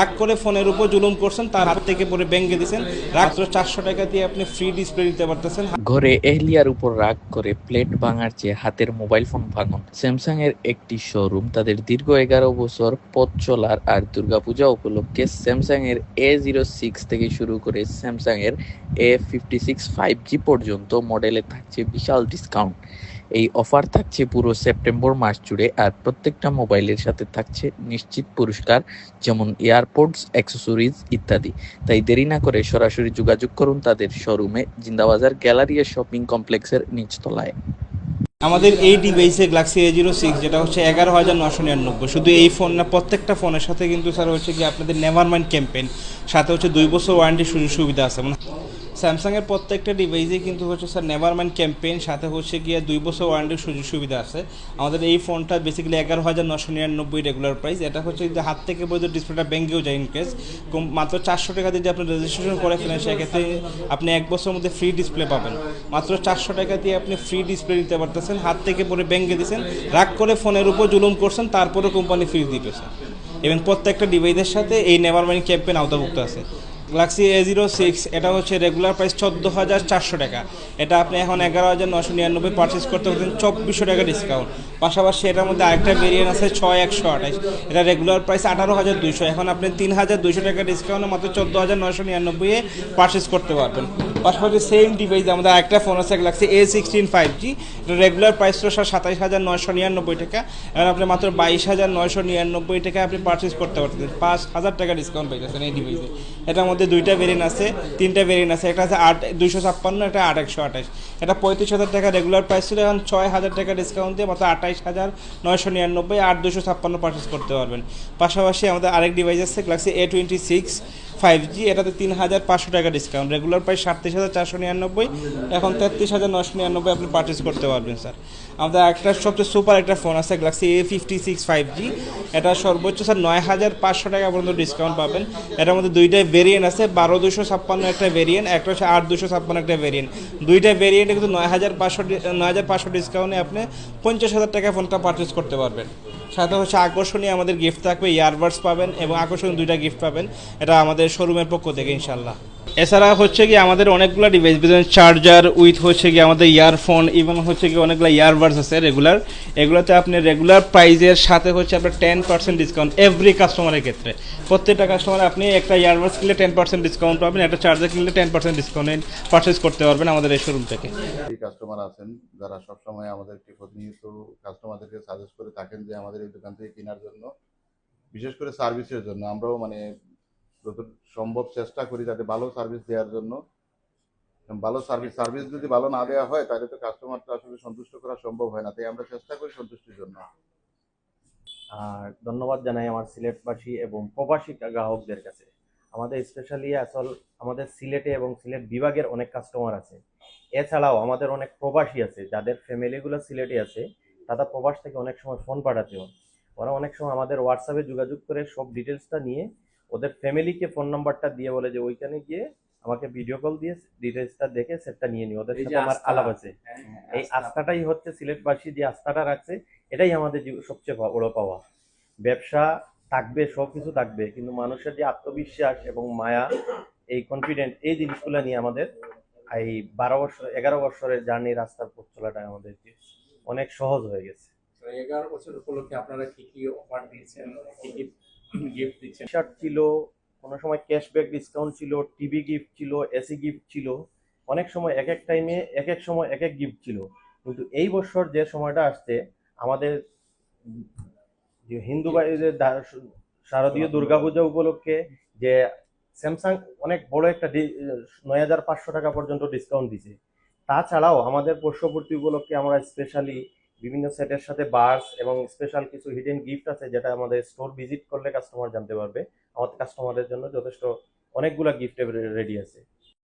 রাগ করে ফোনের উপর জুলুম করছেন, তার হাত থেকে পরে ব্যাঙ্গে দিয়েছেন। মাত্র চারশো টাকা দিয়ে আপনি ফ্রি ডিসপ্লে দিতে পারতেছেন। ঘরে এহলিয়ার উপর রাগ করে প্লেট ভাঙার চেয়ে হাতের মোবাইল ফোন ভাঙুন। স্যামসাং এর একটি শোরুম তাদের দীর্ঘ এগারো বছর পথ চলার আর দুর্গাপূজা উপলক্ষে স্যামসাং এর এ জিরো সিক্স থেকে শুরু করে স্যামসাং এর A fifty six five G পর্যন্ত মডেলে থাকছে বিশাল ডিসকাউন্ট এই অফার থাকছে পুরো সেপ্টেম্বর মাস জুড়ে আর প্রত্যেকটা মোবাইলের সাথে থাকছে নিশ্চিত পুরস্কার, যেমন এয়ারপোর্টস অ্যাক্সেসরিজ ইত্যাদি। তাই দেরি না করে সরাসরি যোগাযোগ করুন তাদের শোরুমে, জিন্দাবাজার গ্যালারিয়া শপিং কমপ্লেক্সের নিচতলায় আমাদের এই ডিভাইসে গ্যালাক্সি এ জিরো সিক্স, যেটা হচ্ছে এগারো হাজার নশো নিরানব্বই। শুধু এই ফোন না, প্রত্যেকটা ফোনের সাথে কিন্তু, স্যার, হচ্ছে কি আপনাদের নেভারমাইন্ড ক্যাম্পেইন সাথে হচ্ছে দুই বছর ওয়ারেন্টি সুযোগ সুবিধা আছে। মানে স্যামসাংয়ের প্রত্যেকটা ডিভাইসে কিন্তু হচ্ছে স্যার নেভারমাইন্ড ক্যাম্পেইন সাথে হচ্ছে গিয়ে দুই বছর ওয়ারেন্টির সুযোগ সুবিধা আছে। আমাদের এই ফোনটা বেসিক্যালি এগারো হাজার নশো নিরানব্বই রেগুলার প্রাইস এটা হচ্ছে যদি হাত থেকে বৈধ ডিসপ্লেটা ব্যাঙ্গেও যায় ইন কেস মাত্র চারশো টাকা দিয়ে আপনি রেজিস্ট্রেশন করে ফেলেন, সেক্ষেত্রে আপনি এক বছরের মধ্যে ফ্রি ডিসপ্লে পাবেন। মাত্র চারশো টাকা দিয়ে আপনি ফ্রি ডিসপ্লে নিতে পারতেছেন, হাত থেকে পরে ব্যাঙ্গে দিয়েছেন, রাগ করে ফোনের উপর জুলুম করছেন তারপরে কোম্পানি ফ্রি দিতেছে এবং প্রত্যেকটা ডিভাইসের সাথে এই নেভারমাইন্ড ক্যাম্পেইন আওতাভুক্ত আছে। গ্যালাক্সি এ জিরো সিক্স এটা হচ্ছে রেগুলার প্রাইস চোদ্দ হাজার চারশো টাকা। এটা আপনি এখন এগারো হাজার নশো নিরানব্বই পারচেস করতে পারছেন চব্বিশশো টাকা ডিসকাউন্ট পাশাপাশি এটার মধ্যে আরেকটা ভেরিয়েন্ট আছে ছয় একশো আঠাশ। এটা রেগুলার প্রাইস আঠারো হাজার দুইশো। এখন আপনি তিন হাজার দুইশো টাকা ডিসকাউন্টে মাত্র চোদ্দ হাজার নশো নিরানব্বইয়ে পারচেস করতে পারবেন। পাশাপাশি সেম ডিভাইস আমাদের একটা ফোন আছে Galaxy A sixteen five G regular price তো সাতাইশ হাজার নয়শো নিরানব্বই টাকা। এখন আপনি মাত্র বাইশ হাজার নয়শো নিরানব্বই টাকা আপনি পারচেস করতে পারতেন পাঁচ হাজার টাকা ডিসকাউন্ট পাইতেছেন এই ডিভাইসে এটার মধ্যে দুইটা ভেরিয়েন্ট আছে, তিনটা ভেরিয়েন্ট আছে। একটা আছে আট, দুইশো ছাপ্পান্ন, একটা আট একশো আঠাশ। এটা পঁয়ত্রিশ হাজার টাকা রেগুলার প্রাইস ছিল। এখন ছয় হাজার টাকা ডিসকাউন্ট দিয়ে মাত্র আঠাইশ হাজার নয়শো নিরানব্বই আট দুশো ছাপ্পান্ন পারচেস করতে পারবেন। পাশাপাশি আমাদের আরেক ডিভাইস আছে Galaxy A twenty six five G এটাতে তিন হাজার পাঁচশো টাকা ডিসকাউন্ট রেগুলার প্রাইস সাতত্রিশ হাজার চারশো নিরানব্বই, এখন তেত্রিশ হাজার নশো নিরানব্বই আপনি পারচেস করতে পারবেন স্যার আমাদের একটা সবচেয়ে সুপার একটা ফোন আছে Galaxy A fifty six five G এটা সর্বোচ্চ স্যার নয় হাজার পাঁচশো টাকা পর্যন্ত ডিসকাউন্ট পাবেন। এটার মধ্যে দুইটাই ভেরিয়েন্ট আছে, বারো দুশো ছাপ্পান্ন একটা ভেরিয়েন্ট একটা হচ্ছে আট দুশো ছাপ্পান্ন একটা ভেরিয়েন্ট দুইটা ভেরিয়েন্টে কিন্তু নয় হাজার পাঁচশো নয় হাজার পাঁচশো ডিসকাউন্টে আপনি পঞ্চাশ হাজার টাকা ফোনটা পারচেস করতে পারবেন। সাথে হচ্ছে আকর্ষণীয় আমাদের গিফট থাকবে ইয়ারবাডস পাবেন এবং আকর্ষণীয় দুইটা গিফট পাবেন। এটা আমাদের শোরুমের পক্ষ থেকে ইনশাল্লাহ এছাড়া হচ্ছে কি, আমাদের অনেকগুলো ডিভাইস বিধন চার্জার উইথ হচ্ছে কি আমাদের ইয়ারফোন ইভেন হচ্ছে কি অনেকগুলো ইয়ারবাডস আছে রেগুলার এগুলোতে আপনি রেগুলার প্রাইজের সাথে হচ্ছে আপনার টেন পার্সেন্ট ডিসকাউন্ট এভরি কাস্টমারের ক্ষেত্রে। প্রত্যেকটা কাস্টমার আপনি একটা ইয়ারবাডস কিনলে টেন পার্সেন্ট ডিসকাউন্ট পাবেন, একটা চার্জার কিনলে টেন পার্সেন্ট ডিসকাউন্ট পারচেস করতে পারবেন আমাদের এই শোরুম থেকে। কাস্টমার আছেন, যারা সবসময় আমাদেরকে প্রতিনিয়ত কাস্টমারদেরকে সাজেস্ট করে থাকেন যে আমাদের এই দোকান থেকে কেনার জন্য, বিশেষ করে সার্ভিসের জন্য। আমরাও মানে যত সম্ভব চেষ্টা করি যাতে ভালো সার্ভিস দেওয়ার জন্য। ভালো সার্ভিস সার্ভিস যদি ভালো না দেওয়া হয়, তাহলে তো কাস্টমারটা আসলে সন্তুষ্ট করা সম্ভব হয় না। তাই আমরা চেষ্টা করি সন্তুষ্টির জন্য। আর ধন্যবাদ জানাই আমার সিলেটবাসী এবং প্রবাসী গ্রাহকদের কাছে। আমাদের স্পেশালি আসল, আমাদের সিলেটে এবং সিলেট বিভাগের অনেক কাস্টমার আছে। এছাড়াও আমাদের অনেক প্রবাসী আছে, যাদের ফ্যামিলিগুলো সিলেটে আছে, তারা প্রবাস থেকে অনেক সময় ফোন পাঠাতে হয় ওরা অনেক সময় আমাদের হোয়াটসঅ্যাপে যোগাযোগ করে সব ডিটেলসটা নিয়ে ওদের ফ্যামিলিকে ফোন নাম্বারটা দিয়ে বলে যে ওইখানে গিয়ে আমাকে ভিডিও কল দিয়ে ডিটেলসটা দেখে সেটটা নিয়ে নি ওদের সাথে আমার আলাপ আছে। এই আস্থাটাই হচ্ছে সিলেটবাসী যে আস্থাটা রাখছে এটাই আমাদের সবচেয়ে বড় পাওয়া। ব্যবসা থাকবে সব কিছু থাকবে কিন্তু মানুষের যে আত্মবিশ্বাস এবং মায়া এই কনফিডেন্ট এই জিনিসগুলো নিয়ে আমাদের এই বারো বছর এগারো বছরের জার্নি রাস্তার পথ চলাটা আমাদের অনেক সহজ হয়ে গেছে। এগারো বছর উপলক্ষে আপনারা কি কি অফার দিয়েছেন? কি কি শার্ট ছিল কোনো সময় ক্যাশব্যাক ডিসকাউন্ট ছিল টিভি গিফট ছিল এসি গিফট ছিল অনেক সময় এক এক টাইমে এক এক সময় এক এক গিফট ছিল। কিন্তু এই বছর যে সময়টা আসছে আমাদের যে হিন্দু ভাইদের শারদীয় দুর্গাপূজা উপলক্ষে যে স্যামসাং অনেক বড় একটা নয় হাজার পাঁচশো টাকা পর্যন্ত ডিসকাউন্ট দিছে। তাছাড়াও আমাদের বর্ষপূর্তি উপলক্ষে আমরা স্পেশালি বিভিন্ন সেটের সাথে বার্স এবং স্পেশাল কিছু হিডেন গিফট আছে যেটা আমাদের স্টোর ভিজিট করলে কাস্টমার জানতে পারবে। আমাদের কাস্টমারদের জন্য যথেষ্ট অনেকগুলো গিফট রেডি আছে।